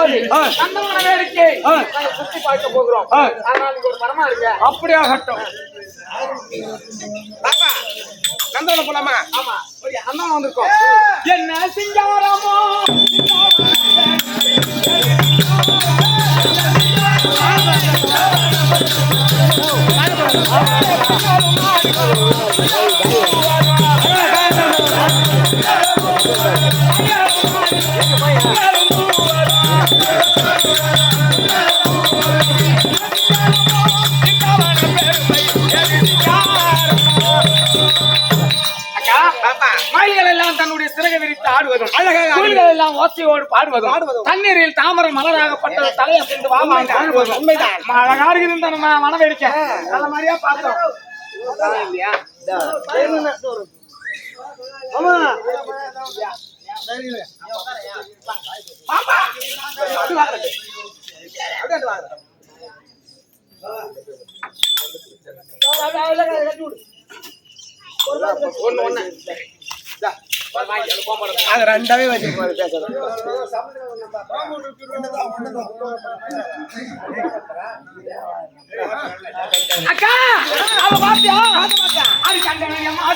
ஆ. நந்தவன வேடிக்கை சுற்றி பார்க்க போகிறோம். அதனால் நீங்க ஒரு மரமா இருங்க. அப்படியாகட்டும். பாப்பா நந்தவனம் போலாமா? ஆமா. ஒரு அண்ணன் வந்திருக்கோம். என்ன சிங்காரமோ? அக்கா விரித்து அழகாக குயில்கள் எல்லாம் ஓசையோடு பாடுவதும் தண்ணீரில் தாமரை மலராகப்பட்டது தலையை கொண்டு வாமா உண்மைதான், உண்மைதான். அழகா நம்ம மனவேடிக்கை நல்ல மாதிரியா பார்த்தோம் இல்லையா அது ரெண்டாவே வச்சிருக்கோம் பேசுறது அக்கா அவ பாத்தியா அது கண்டனையம்மா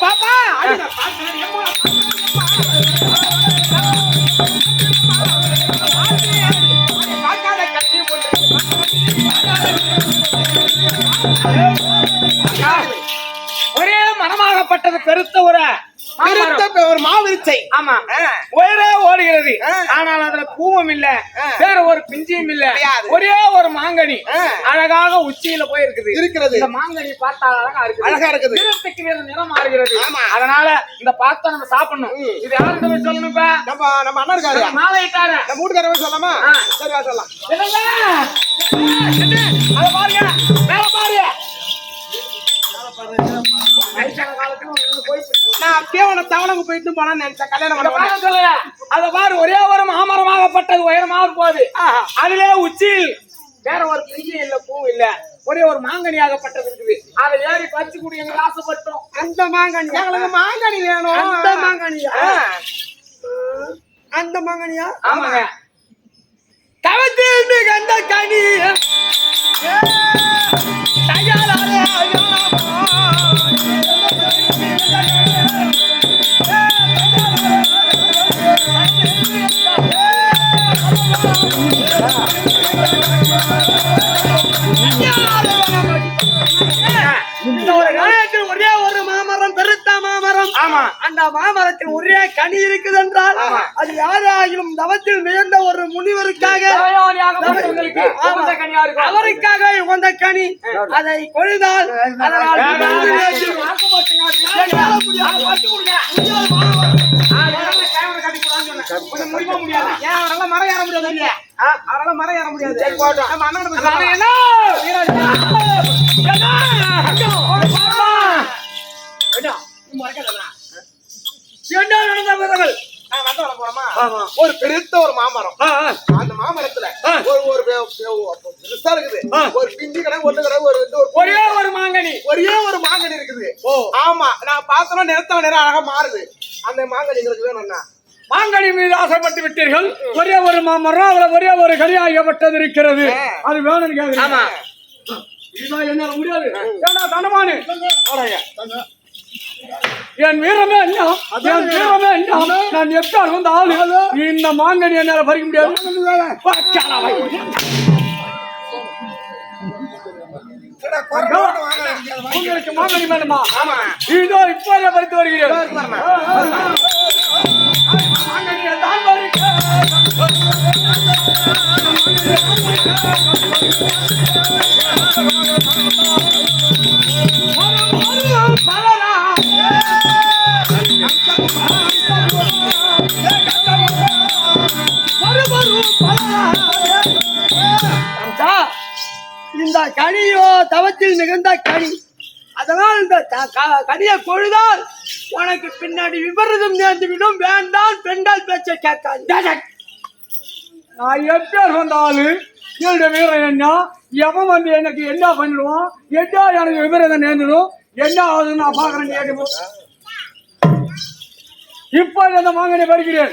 பாப்பா ஒரே மனமாகப்பட்டது பெருத்த ஒரு ஒரு மாவிருச்சை ஆமா. ஒரே ஓடுகிறது. ஆனால் அதுல பூவும் இல்ல. வேற ஒரு பிஞ்சியும் இல்ல. ஒரே ஒரு மாங்கனி. அழகாக உச்சியில போயிருக்குது இருக்கிறது இந்த மாங்கனி பார்த்தா அழகா இருக்குது அழகா இருக்குது. நிறத்துக்கு வேற நிறம் மாறுகிறது ஆமா. அதனால இந்த பார்த்தா நம்ம சாப்பிடணும். இது யாருக்கு போய் சொல்லணும் இப்ப நம்ம நம்ம அண்ணன் இருக்காரு நம்ம வீட்டுக்காரவே சொல்லலாமா ஆ. சரி வா சொல்லலாம்? அத பாருங்க மேல பாரு வயசான காலத்துல ஒண்ணு போயிட்டு நான் அப்படியே உன தவணங்க போயிட்டு போனான்னு நினைச்சேன். கல்யாணம் பண்ண சொல்லல. அத பாரு ஒரே ஒரு மாமரமாகப்பட்டது உயரமாக போகுது. அதிலே உச்சியில் வேற ஒரு பிஞ்சு இல்ல பூ இல்ல. ஒரே ஒரு மாங்கனியாகப்பட்டது இருக்குது. அதை ஏறி பறிச்சு குடி எங்க ஆசைப்பட்டோம். அந்த மாங்கனி. எங்களுக்கு மாங்கனி வேணும். அந்த மாங்கனியா? அந்த மாங்கனியா? ஆமாங்க. தவத்தில் மிகுந்த கனி. தயாராக மாமரத்தில் ஒரே கனி இருக்குது என்றால். அது யாராகிலும் தவத்தில் மிகுந்த ஒரு முனிவருக்காக. அவருக்காக உகந்த கனி அதை கொழுதால் அதனால் முடியாதா? ஏன் அவரெல்லாம் மரம் ஏற முடியாது மரம் ஏற. நம்ம அண்ணன் என்ன? என்ன? நீ மறக்காதடா. என்ன நடந்த விதங்கள்? ஒரு பெருத்த ஒரு மாமரம். அந்த மாமரத்துல. ஒரு ஒரு பெருசா இருக்குது. ஒரு பிஞ்சு கடை ஒண்ணு கடை ஒரு ஒரு ஒரே ஒரு மாங்கனி ஒரே ஒரு மாங்கனி இருக்குது ஆமா நான் பார்த்தோம்னா நிறத்த நிறம் அழகா மாறுது அந்த மாங்கனி எங்களுக்கு வேணும்னா மாங்கனி மீது ஆசைப்பட்டு விட்டீர்கள் ஒரே ஒரு மாமரம் அதுல ஒரே ஒரு கனியாகப்பட்டது இருக்கிறது ஆ. அது வேணும்னு கேக்குறீங்க. இதுதான் என்னால முடியாது தண்டமானு. என் வீரமே என்ன? என் வீரமே என்ன? நான் எப்பார் வந்த ஆளு இந்த மாங்கனி என்னால பறிக்க முடியாது. உங்களுக்கு மாங்கனி வேணுமா. இதோ இப்போதே பறித்து வருகிறேன். கனியோ தவத்தில் மிகுந்த கனி. அதனால் இந்த கனியை கொழுதால் உனக்கு பின்னாடி விபரீதம் நேர்ந்து விடும் வேண்டாம் பெண்கள் பேச்சை கேட்காது. நான் எப்பேர் வந்த ஆளு என்னுடைய வீரம் என்ன? எவன் வந்து எனக்கு என்ன பண்ணிடுவான்? என்ன எனக்கு விபரீதம் நேர்ந்துடும் என்ன ஆகுதுன்னு நான் பாக்குறேன் கேட்கணும் இப்போ இந்த மாங்கனி பறிக்கிறேன்.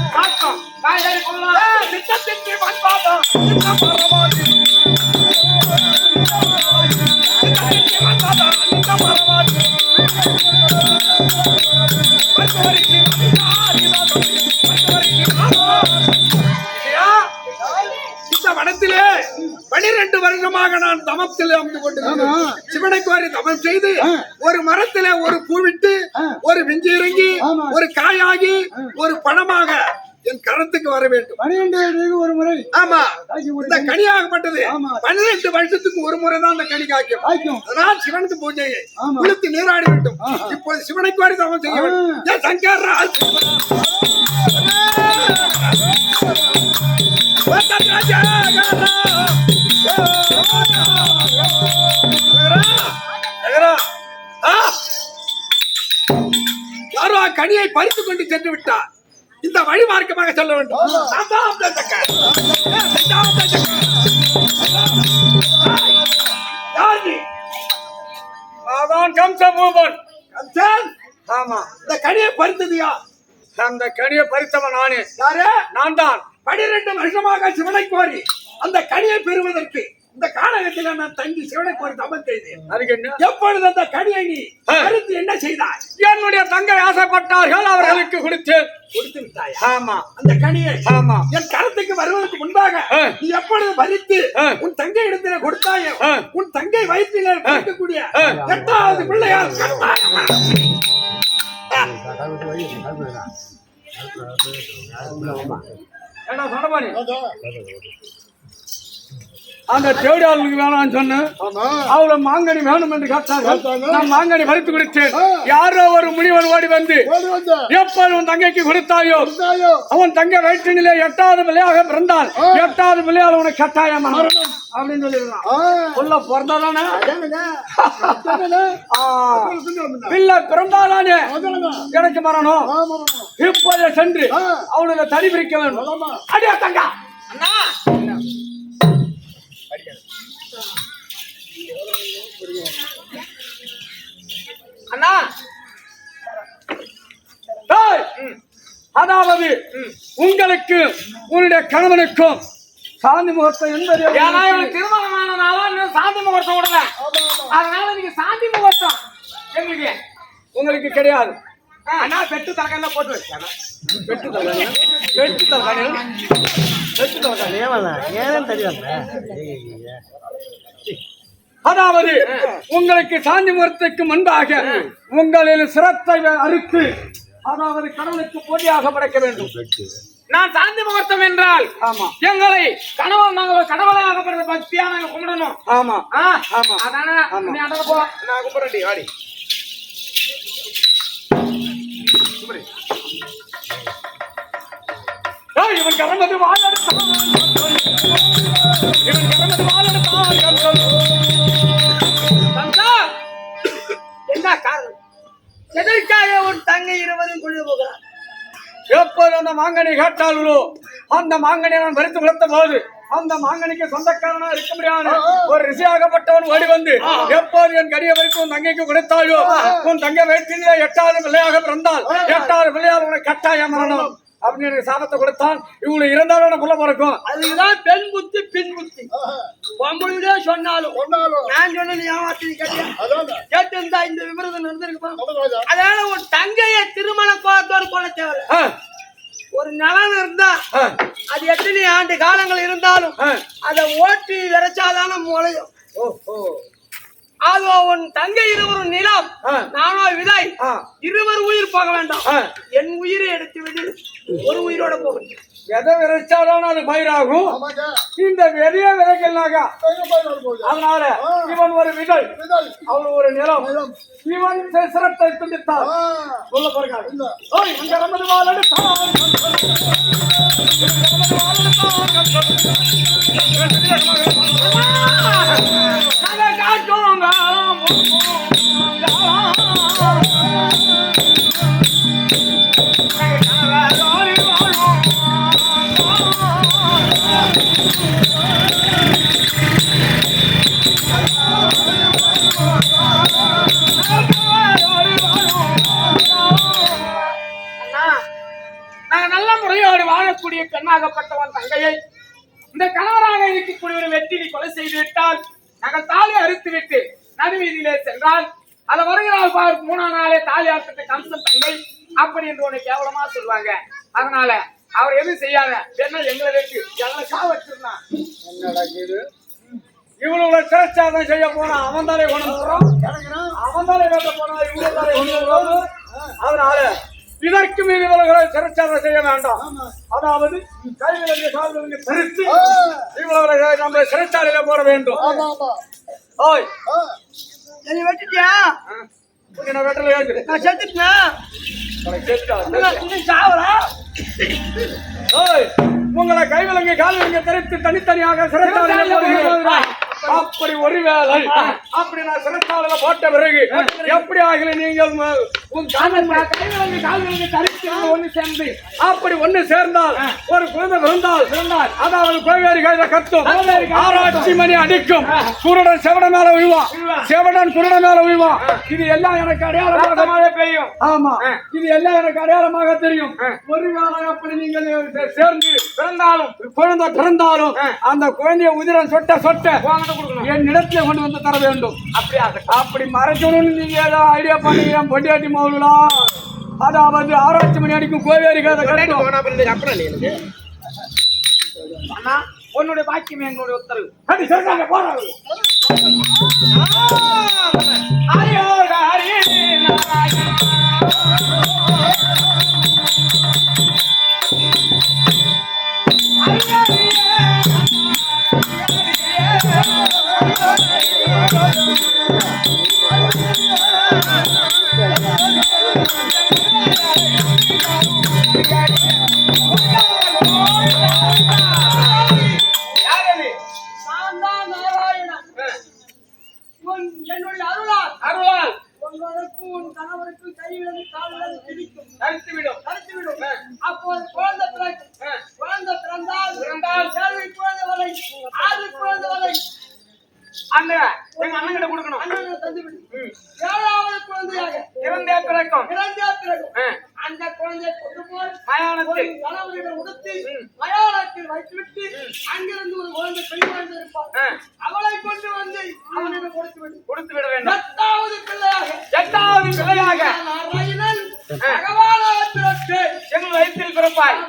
நித்தத்திற்கு பரவாது. நித்தத்திற்கு பரவாது. இந்த வனத்திலே பனிரெண்டு வருஷமாக நான் தமத்தில் அமர்ந்து கொண்டிருக்கிறேன் சிவனை கோரி தமம் செய்து ஒரு மரத்திலே ஒரு பூவிட்டு ஒரு விஞ்சி இறங்கி ஒரு காயாகி ஒரு பழமாக என் கரத்துக்கு வர வேண்டும். பனிரெண்டு ஒரு முறை. ஆமா. இந்த கனியாகப்பட்டது. பன்னிரெண்டு வருஷத்துக்கு ஒரு முறை தான் அந்த கனி காய்க்கும். அதனால் சிவனுக்கு பூஜையை குளித்து நீராடி வேண்டும். இப்போது சிவனை கோரி தவம் செய்ய வேண்டும். சங்கர்! யாரோ கனியை பறித்துக் கொண்டு சென்று விட்டார். இந்த வழி மார்க்கமாக செல்ல வேண்டும்? அதான் கம்சபூபன். கம்சன், ஆமா. இந்த கனியை பறித்ததியா அந்த கனியை பறித்தவன் நானே. யாரு? நான் தான் பனிரெண்டு வருஷமாக சிவனை கோரி அந்த கனியை பெறுவதற்கு இந்த காலகத்தில் நான் தங்கி சிவனை கோரி தபம் செய்தேன். எப்பொழுது அந்த ஆ. பறித்து என்ன செய்தாய்? என்னுடைய தங்கை ஆசைப்பட்டார்கள் அவர்களுக்கு கொடுத்தேன். கொடுத்து விட்டாய்? ஆமா. அந்த கனியை ஆமா. என் கரத்துக்கு வருவதற்கு முன்பாக. நீ எப்பொழுது பறித்து. உன் தங்கை இடத்திலே கொடுத்தாயோ ஆ. உன் தங்கை வயிற்றிலே இருக்கக்கூடிய ஆ. எட்டாவது பிள்ளையால் சொடபாணி அந்த தேடியாளுக்கு வேணாம்னு சொன்னேன். அவள மாங்கனி வேணும் என்று கேட்டார்கள் நான் மாங்கனி பறித்து கொடுத்தேன். யாரோ ஒரு முனிவன் ஓடி வந்து எப்போது உன் தங்கைக்கு கொடுத்தாயோ? அவன் தங்கை வயிற்றினிலே எட்டாவது பிள்ளையாக பிறந்தான் எட்டாவது பிள்ளையால் உனக்கு கட்டாயமா அப்படின்னு சொல்லிடுறான் உள்ள பிறந்தாதானே? ஆ. பிள்ளை பிறந்தாதானே? எனக்கு மரணம். இப்போதே சென்று அவனுக்கு தடி பிரிக்க வேண்டும். அடியா தங்கா. அண்ணா. அண்ணா! அதாவது உங்களுக்கு உன்னுடைய கணவனுக்கும் சாந்தி முகூர்த்தம் என்பது ஏன்னா இவனுக்கு திருமணமானனால சாந்தி முகூர்த்தம் விடல அதனால நீங்க சாந்தி முகூர்த்தம். எங்களுக்கு. உங்களுக்கு கிடையாது. அண்ணா பெட்டு தலகால போட்டு வச்சானா வெட்டு தலகாணி? வெட்டு தலகாணி? வெட்டு தலகாணி அதாவது உங்களுக்கு சாந்தி முகூர்த்தத்துக்கு முன்பாக உங்களின் சிரத்தை அறுத்து அதாவது கடவுளுக்கு போட்டியாக படைக்க வேண்டும். நான் சாந்தி முகூர்த்தம் என்றால் ஆமா. எங்களை கணவன் நாங்கள் கடவுளாகப்படுற பக்தியா நாங்க கும்பிடணும். ஆமா. ஆமா. அதானே? ஆமா. நீ அதான போ. நான் கும்பிட்றேன் வாடி. இவன் கரமது வாழெடுத்தான் இவன் கரமது வாழெடுத்தான் என்ன காரணம்? எதற்காக உன் தங்கை இருவரும் கொண்டு போகிறான் எப்போது அந்த மாங்கனி கேட்டார்களோ அந்த மாங்கனி நான் பறித்து வளர்த்த போது அந்த மாங்கனிக்கு சொந்தக்காரனா இருக்க முடியாது ஒரு ரிஷியாகப்பட்டவன் ஓடி வந்து எப்போது என் கடிய வரைக்கும் உன் தங்கைக்கு கொடுத்தாயோ உன் தங்கை வயிற்றிலே எட்டாவது பிள்ளையாக பிறந்தால் எட்டாவது பிள்ளையால் உனக்கு கட்டாய மரணம் அப்படின்னு எனக்கு சாபத்தை கொடுத்தான். இவங்களுக்கு இருந்தாலும் புள்ள பிறக்கும். அதுக்குதான் பெண் புத்தி பின் புத்தி. பொம்பளையே சொன்னாலும் சொன்னாலும். நான் சொன்ன நீ ஏமாத்தி கேட்டிருந்தா இந்த விபரீதம் நடந்திருக்குமா. அதனால உன் தங்கையை திருமண கோலத்தோடு கொள்ள தேவை ஆ, ஒரு நலன் இருந்தா ஆ, அது எத்தனை ஆண்டு காலங்கள் இருந்தாலும் ஆ. அதை ஓட்டி விரைச்சாதான முளையும். ஓ, ஓ. அதோ உன் தங்கை இருவரும் நிலம். நானோ விதை. இருவர் உயிர் போக வேண்டாம். என் உயிரை எடுத்து விடு. ஒரு உயிரோட போகட்டும் எதை விதைச்சாலும் அது பயிராகும். இந்த நட போகுது? அதனால இவன் ஒரு விதை விதல். அவன் ஒரு நிலம். இவன் சிரத்தை துண்டித்தான் சொல்ல இல்ல. ஓய் இங்க காட்டும் வாழக்கூடிய பெண்ணாகப்பட்டவன் தங்கையை இந்த கணவராக இருக்கக்கூடிய ஒரு வெற்றியை கொலை செய்து விட்டால் நாங்கள் தாலி அறுத்துவிட்டு நடுவீதியிலே சென்றால் அதை வருகிறாள் பார் மூணாம் நாளே தாலி அறுத்துட்டு கம்சன் தங்கை. அப்படி என்று உன்னை கேவலமா சொல்லுவாங்க. அதனால அவர் எதுவும் செய்யாத. என்ன எங்களை வெட்டி? எங்களை சா வச்சிருந்தான். இவனோட சிரச்சாதம் செய்ய போனா அவன் தானே கொண்டு வரோம் அவன் தானே வேட்ட போனா? இவங்க தானே கொண்டு வரோம் அதனால இதற்கு மீது இவர்களை சிரச்சாதம் செய்ய வேண்டாம். அதாவது கைவிலங்கு தரித்து ஆ, இவர்களை நம்ம சிறைச்சாலையில போட வேண்டும். ஓய். வெட்டிட்டியா? என்ன வெட்டல ஏற்று நான் செத்துட்டேன்? இன்னும் சாவலா? ஓய் உங்களை கைவிலங்கு கால்விலங்கு தரித்து தனித்தனியாக போடுகிறேன். அப்படி ஒருவேளை அப்படி நான் சிறைச்சாலையில போட்ட பிறகு எப்படி ஆகல நீங்கள்? உன் கைவிலங்கு கால்விலங்கு தரித்து ஒன்று சேர்ந்து. அப்படி ஒண்ணு சேர்ந்தால் ஒரு குழந்தை பிறந்தால் பிறந்தால். அதாவது கோவேரி கையில கத்தும். ஆராய்ச்சி மணி அடிக்கும். குருடன் செவடன் மேல விழுவான் செவடன் குருடன் மேல விழுவான் இது எல்லாம் எனக்கு அடையாளமாக பெய்யும். ஆமா. இது எல்லாம் எனக்கு அடையாளமாக தெரியும். ஒருவேளை அப்படி நீங்கள் சேர்ந்து பிறந்தாலும். குழந்தை பிறந்தாலும் அந்த குழந்தைய உதிரம் சொட்ட சொட்ட என் இடத்துல கொண்டு வந்து தர வேண்டும் அப்படி அப்படி மறைக்கணும்னு நீங்க ஏதோ ஐடியா பண்ணீங்க பொட்டியாட்டி மௌலா அதாவது ஆராய்ச்சி மணி அடிக்கும் கோவேரி கதை அண்ணா உன்னுடைய பாக்கியம் எங்களுடைய உத்தரவு அடி சொல்றாங்க போறாங்க ஹரியோட ஹரி நாராயண அவனிடம் கொடுத்து விடும் கொடுத்து விட வேண்டும். எட்டாவது பிள்ளையாக. எட்டாவது பிள்ளையாக. நாராயணன் பகவானாக பிறப்பு எங்கள் வயிற்றில் பிறப்பாய்.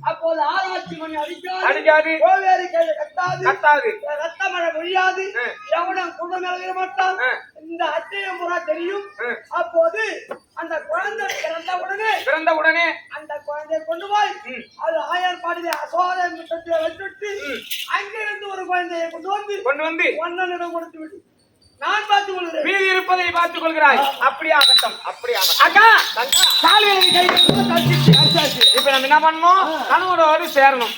அப்போது ஆராய்ச்சி மணி அடிக்காது. அடிக்காது. கோவேரி கையில கட்டாது கத்தாது. ரத்த மழை பொழியாது. ஆ. எவனும் மேல விட மாட்டான். இந்த அச்சய முறை தெரியும். அப்போது அந்த குழந்தை பிறந்த உடனே பிறந்த உடனே அந்த குழந்தையை கொண்டு போய் ம். அது ஆயர் பாடிய அசோத முத்தத்தில் வச்சுட்டு அங்கிருந்து ஒரு குழந்தையை கொண்டு வந்து கொண்டு வந்து ஒன்னனிடம் கொடுத்து விடு. நான் பார்த்துக் கொள்கிறேன். மீதி இருப்பதை பார்த்துக் கொள்கிறாய். அப்படி ஆகட்டும் அப்படி ஆகட்டும் அக்கா கால்விலங்கு கை இப்ப நம்ம என்ன பண்ணணும்? கணவனோடு சேரணும்.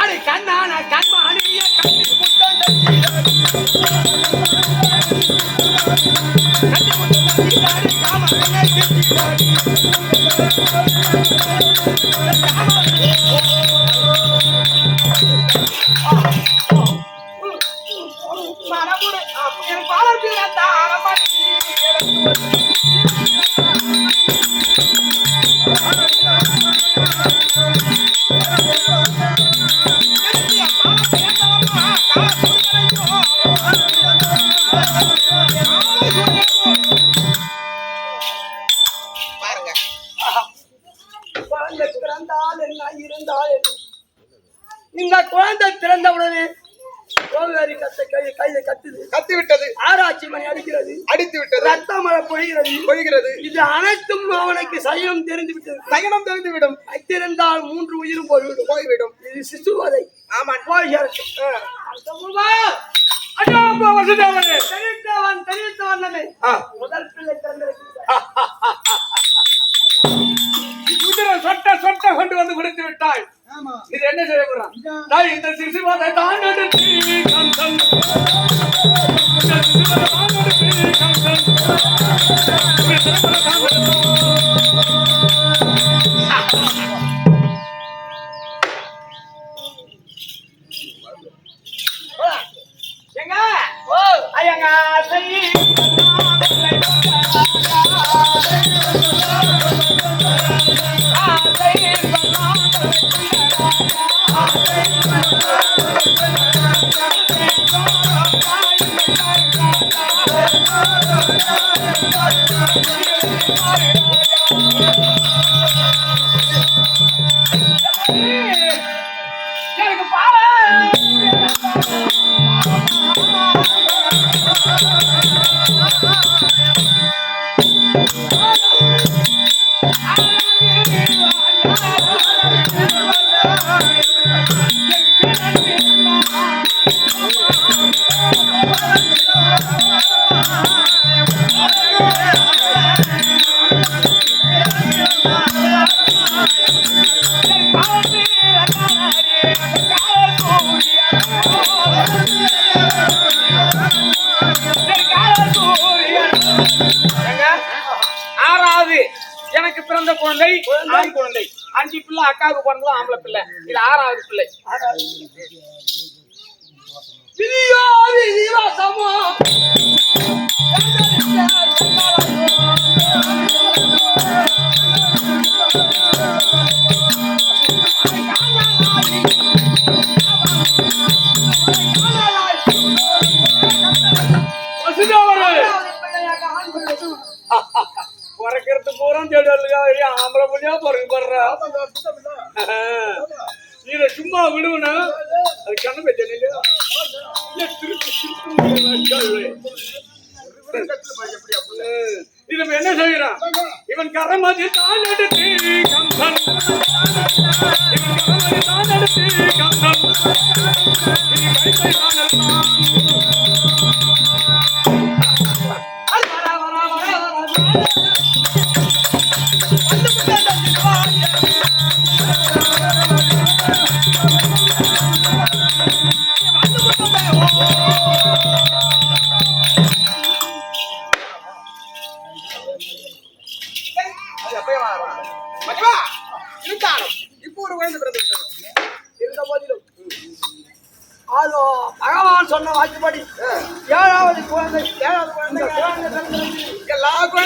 அடி கண்ணான கண்மானிய கண்ணி முட்டம் பொழிகிறது இது அனைத்தும் அவனுக்கு சைனம் தெரிந்து விட்டது. சகனம் தெரிந்து விடும் வைத்திருந்தால் மூன்று உயிரும் போய்விடும். போய்விடும். இது சிசுவதை. ஆமா போகிறது தெரிவித்தவன் தெரிவித்தவன் நம்மை. முதல் பிள்ளை சொட்ட சொட்ட கொண்டு வந்து கொடுத்து இது என்ன செய்ய போறான் இந்த சிசுவாதை தான் எடுத்து கந்தன் இந்த சிசுவாதை தான் எடுத்து கந்தன் இந்த சிசுவாதை தான் எடுத்து எங்க ஓ ஐயங்க குழந்தை ஆண் குழந்தை. அஞ்சு பிள்ளை அக்காவுக்கு பிறந்ததும் ஆம்பளை பிள்ளை. இது ஆறாவது பிள்ளை. விதியோ விதிவாசமோ வசுதேவரே. பிறக்கிறது பூரா தேடுவதுக்காக ஆம்பளை புள்ளியா பிறகு படுறா. இத சும்மா விடுவனா? அது கண்ணு பச்சை இது என்ன செய்யறான் இவன் கரமதி தான் எடுத்து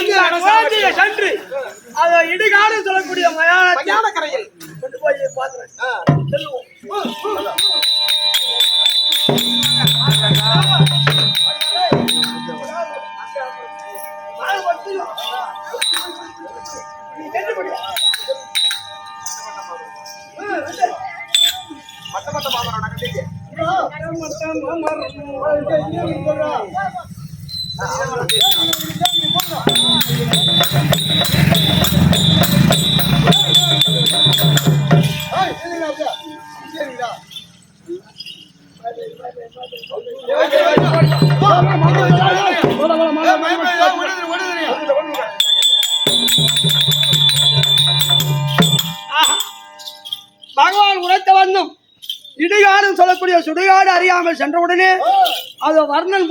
குழந்தையை சென்று அதை இடுகாடு சொல்லக்கூடிய மயான கரையில். கொண்டு போய் பார்க்கிறேன். செல்லுவோம். மட்ட மட்ட மாமரோட கட்டிக்கு சரிடா பகவான் உரைத்த வண்ணம் இடுகாடு சொல்லக்கூடிய சுடுகாடு அறியாமல் சென்றவுடனே அது வர்ணன்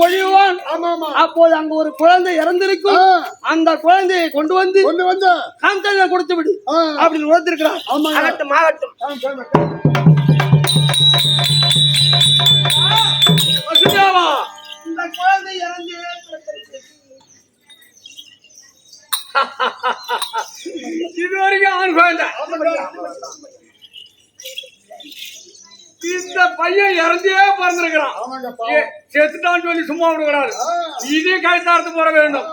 ஆமா அப்போது அங்க ஒரு குழந்தை இறந்திருக்கும். அந்த குழந்தையை கொண்டு வந்து கொண்டு வந்த காந்தல கொடுத்து விடு ஆ. அப்படின்னு உரைத்திருக்கிறார் ஆமாங்க. ஆகட்டும் ஆகட்டும். வசுதேவா இந்த குழந்தை இறந்து இது வரைக்கும் ஆண் குழந்தை. இந்த பையன் இறந்தே பிறந்திருக்கிறான். செத்துட்டான்னு சொல்லி சும்மா விடக்கூடாது இதே கைத்தார்த்து போட வேண்டும்.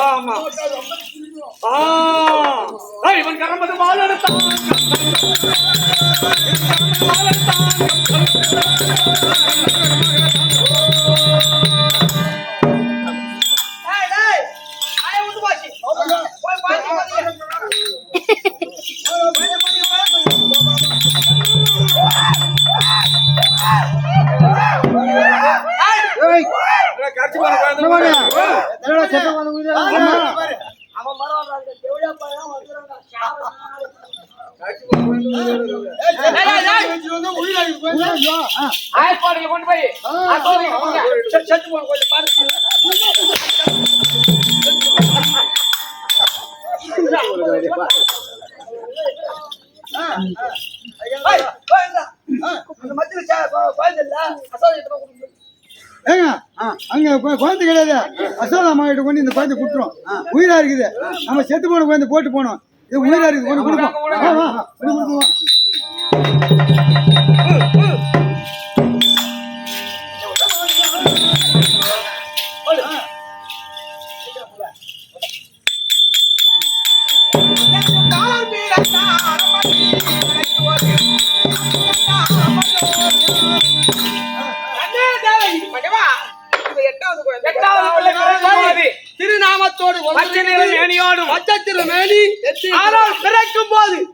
ஆமா. ஆ ஆ, இவன் கரம்பது மால் எடுத்தான். மால் எடுத்தான். ஏங்க அங்கே அங்க குழந்தை கிடையாது அசோதா அம்மா கிட்ட கொண்டு இந்த குழந்தை கொடுத்துரும் உயிரா இருக்குது நம்ம செத்து போன குழந்தை போட்டு போனோம் இது உயிரா இருக்குது கொண்டு கொடுப்போம் கொண்டு கொடுப்போம் ஆனால் பிறக்கும் போது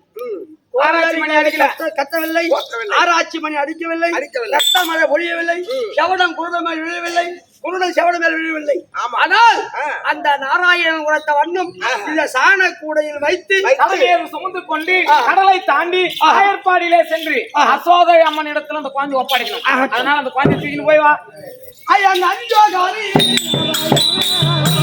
ஆராய்ச்சி மணி அடிக்கல. கத்த- கத்தவில்லை. ஆராய்ச்சி மணி அடிக்கவில்லை. ரத்த மழை பொழியவில்லை. செவடம் குருட மேல் விழவில்லை. குருடன் செவடம் மேல் விழவில்லை. ஆனால் அந்த நாராயணன் உரைத்த வண்ணம் இந்த சாண கூடையில் வைத்து. தலைமையை சுமந்து கொண்டு கடலை தாண்டி ஆயர்பாடியிலே சென்று அசோதை அம்மன் இடத்துல அந்த குழந்தை ஒப்படைக்கணும். அதனால அந்த குழந்தை தூக்கிட்டு போய் வா. ஐயா நஞ்சோகாரி இந்த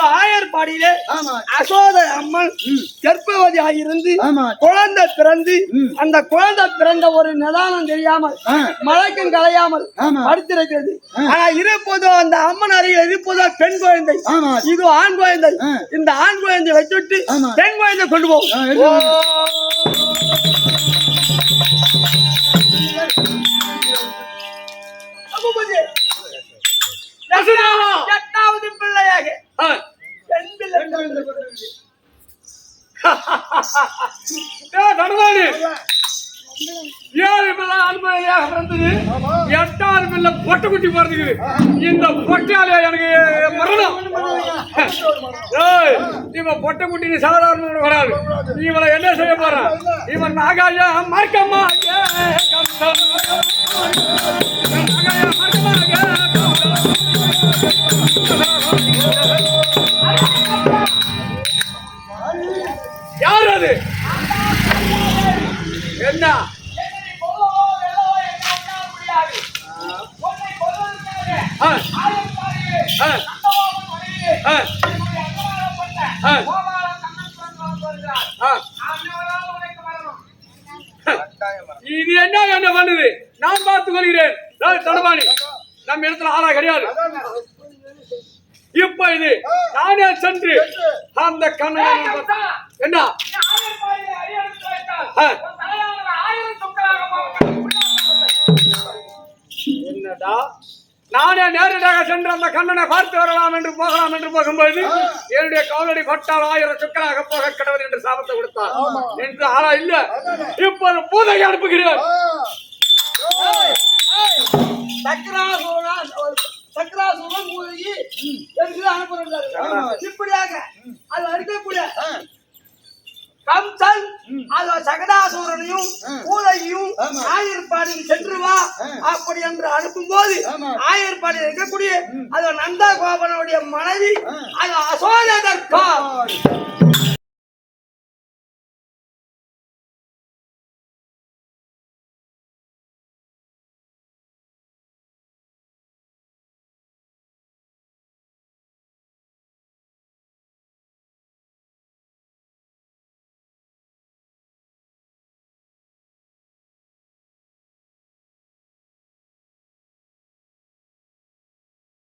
அது ஆயர்பாடியிலே அசோத அம்மன் கர்ப்பவதியாக இருந்து ஆமா குழந்தை பிறந்து. அந்த குழந்தை பிறந்த ஒரு நிதானம் தெரியாமல். மழைக்கும் கலையாமல். படுத்திருக்கிறது. ஆனா இருப்பதோ அந்த அம்மன் அருகில் இருப்பதோ பெண் குழந்தை இது ஆண் குழந்தை. இந்த ஆண் குழந்தை வச்சுட்டு. பெண் குழந்தை கொண்டு. வசுதேவா எட்டாவது பிள்ளையாக ஆ, ஏழு பிள்ளை அனுமதியாக பிறந்தது எட்டாவது பிள்ளை பொட்டை குட்டி பிறந்தது இந்த பொட்டாலே எனக்கு மரணம். ஏய், இவன் பொட்டை குட்டி சாதாரண வராது இவனை என்ன செய்ய போறான்? இவன் நாகாயா மறக்கம்மா நாகாயா மறக்கமா யார் அது? என்ன? ஆ, ஆ, ஆ, ஆ, ஆ. இது என்ன என்ன பண்ணுது? நான் பார்த்துக் கொள்கிறேன். ஏய், நம்ம இடத்துல ஆளா கிடையாது. இப்ப இது நானே சென்று அந்த கண்ணன் என்ன. என்னடா? நானே நேரடியாக சென்று அந்த கண்ணனை பார்த்து வரலாம் என்று போகலாம் என்று போகும்போது என்னுடைய காலடி பட்டால் ஆயிரம் சுக்கராக போக கடவுள் என்று சாபத்தை கொடுத்தார். என்று ஆளா இல்ல. இப்போது பூதையை அனுப்புகிறேன். எனக்கு அனுப்புறாரு இப்படியாக அது அடிக்கக்கூடிய கம்சன் அது சகடாசூரனையும் பூதையும் ஆமா. ஆயர்பாடிக்கு சென்று வா அப்படி என்று அனுப்பும் போது. ஆயர்பாடியில் இருக்கக்கூடிய அது நந்தா கோபனுடைய மனைவி அது அசோகதற்கா